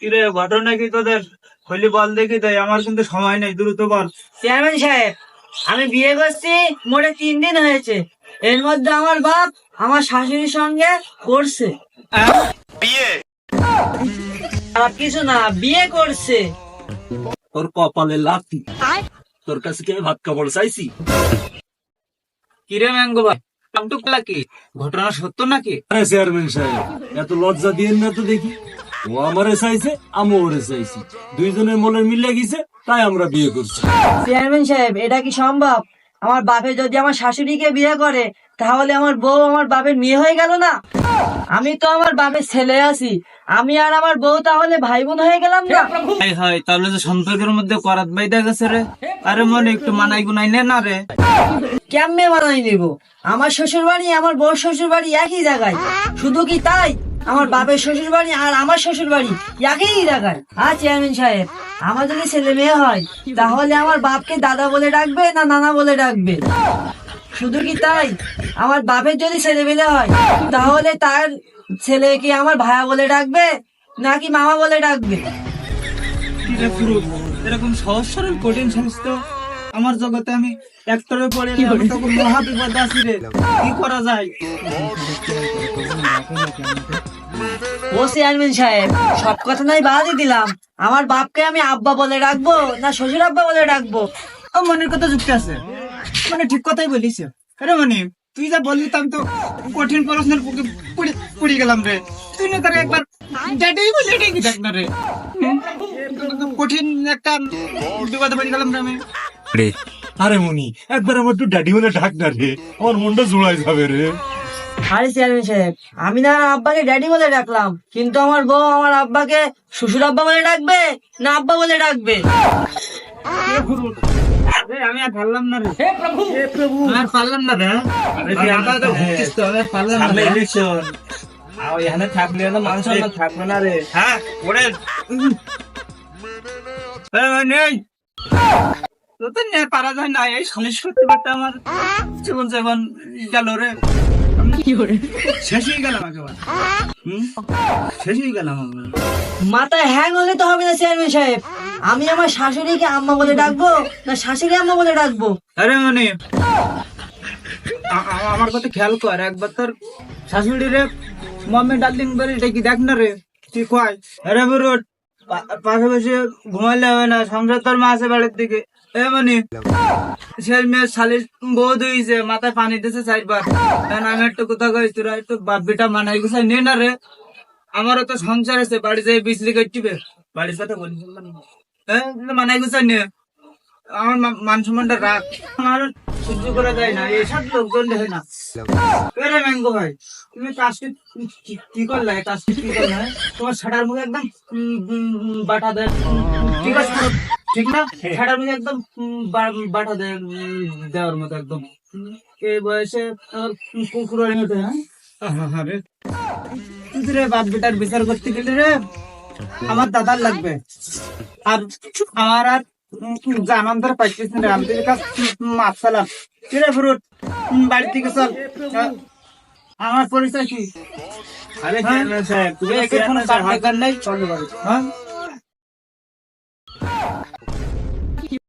কিরে ঘটনা কি তোদের? হলি বল দেখি তাই আমার কিন্তু সময় নেই দ্রুত বল। চেয়ারম্যান সাহেব আমি বিয়ে করছি মোটে তিন দিন হয়েছে। এর মধ্যে আমার বাপ আমার শাশুড়ির সঙ্গে করছে। আর কিছু না বিয়ে করছে। তোর কপালে লাথি। তোর কাছে কি আমি ভাত কাপড় চাইছি? কিরে ম্যাঙ্গো ভাই কি ঘটনা সত্য নাকি? হ্যাঁ চেয়ারম্যান সাহেব এত লজ্জা দিয়ে না তো দেখি। ও আমারে চাইছে আমি ওরে চাইছি। দুইজনের মনে মিলে গেছে তাই আমরা বিয়ে করছি। চেয়ারম্যান সাহেব এটা কি সম্ভব? আমার বাপে যদি আমার শাশুড়িকে বিয়ে করে তাহলে আমার বউ আমার বাপের মেয়ে হয়ে গেল না? আমি তো আমার বাপের ছেলে আছি। আমি আর আমার বউ তাহলে ভাই বোন হয়ে গেলাম না? হাই হাই তাহলে যে সম্পর্কের মধ্যে করাত বাইদা গেছে রে। আরে মনে একটু মানাই গুনাই নে না রে। কেমনে মানাই নিব? আমার শ্বশুর বাড়ি আমার বউ শ্বশুর বাড়ি একই জায়গায়। শুধু কি তাই? আমার বাপের শ্বশুর বাড়ি আর আমার শ্বশুর বাড়ি একই জায়গায় আর চেয়ারম্যান সাহেব, আমার যদি ছেলে মেয়ে হয়, তাহলে আমার বাপকে দাদা বলে ডাকবে না নানা বলে ডাকবে? শুধু কি তাই? আমার বাপের যদি ছেলে মেয়ে হয়, তাহলে তার ছেলেকে আমার ভাইয়া বলে ডাকবে নাকি মামা বলে ডাকবে? এরকম সহজ সরল কঠিন জিনিস তো আমার জগতে আমি একটারে পড়ে আমি তখন মহা বিপদ আছি রে। কি করা যায়? ও চেয়ারম্যান সাহেব সব কথা নাই বাদই দিলাম। আমার বাপকে আমি আব্বা বলে ডাকবো না শ্বশুর আব্বা বলে ডাকবো? ও মনের কথা যুক্ত আছে। মানে ঠিক কথাই বলিস। আরে মানে তুই যা বললি তো আমি তো কঠিন প্রশ্নের বুকে পড়ে গেলাম রে। তুই না তারে একবার ডেটেই বলি এটাই কি দেখ না রে। কঠিন একটা বিপদে পড়ে গেলাম রে আমি। আরে মনি একবার আমার একটু ড্যাডি বলে ডাক না রে। আমার মনটা জোড়াই যাবে রে। আরে চেয়ারম্যান সাহেব আমি না আব্বাকে ড্যাডি বলে ডাকলাম কিন্তু আমার বউ আমার আব্বাকে শ্বশুর আব্বা বলে ডাকবে না আব্বা বলে ডাকবে? আমি আর পারলাম না রে। প্রভু। প্রভু। আর পারলাম না রে। পারলাম না ইলেকশন এখানে থাকলে না মানুষ থাকবে না রে। হ্যাঁ ওরে নেই তো তো নিয়ে পারা যায় না এই সলিস করতে আমার জীবন জীবন গেল রে। কি করে শেষ হয়ে গেলাম একেবারে। শেষ হয়ে গেলাম মাথায় হ্যাং হলে তো হবে না চেয়ারম্যান সাহেব। আমি আমার শাশুড়িকে আম্মা বলে ডাকবো না শাশুড়ি আম্মা বলে ডাকবো? আরে মানে আমার কথা খেয়াল কর একবার তোর শাশুড়ি রে মাম্মি ডার্লিং বলে ডেকে দেখ না রে। তুই কয়? আরে বুড়োট পাশে বসে ঘুমাইলে হবে না, সংসার তোর মা আছে বাড়ির দিকে। এ মানে সে মেয়ে শালির বউ ধুইছে মাথায় পানি দিছে চারবার। এখন আমি একটু কোথাও কই, তোরা একটু বাপ বেটা মানাই গুছাই নে না রে। আমারও তো সংসার আছে, বাড়ি যাই বিজলি কাটবে। বাড়ির কথা বলি মানাই গুছাই নে। আমার মান সম্মানটা রাখ। আমার সহ্য করা যায় না এসব লোকজন দেখে না। এরে ম্যাঙ্গো ভাই তুমি কাজটি কি- করলে? কাজটি কি করলে? তোমার ছাড়ার মুখে একদম বাটা দেয়। ঠিক আছে ঠিক না? ছাড়ার মুখে একদম বাটা দেয় দেওয়ার মতো একদম। এই বয়সে আমার কুকুরের মতো হ্যাঁ? তুই রে বাপ বেটার বিচার করতে গেলে রে আমার দাদার লাগবে। আর আমার আর জানান ধর পাইছিস না আমি তোর কাছে মাছ চালাম কিরে ফ্রুট বাড়ি থেকে চল। আমার পরিচয় কি? আরে সাহেব তুমি কোনো কার নাই চল হ্যাঁ?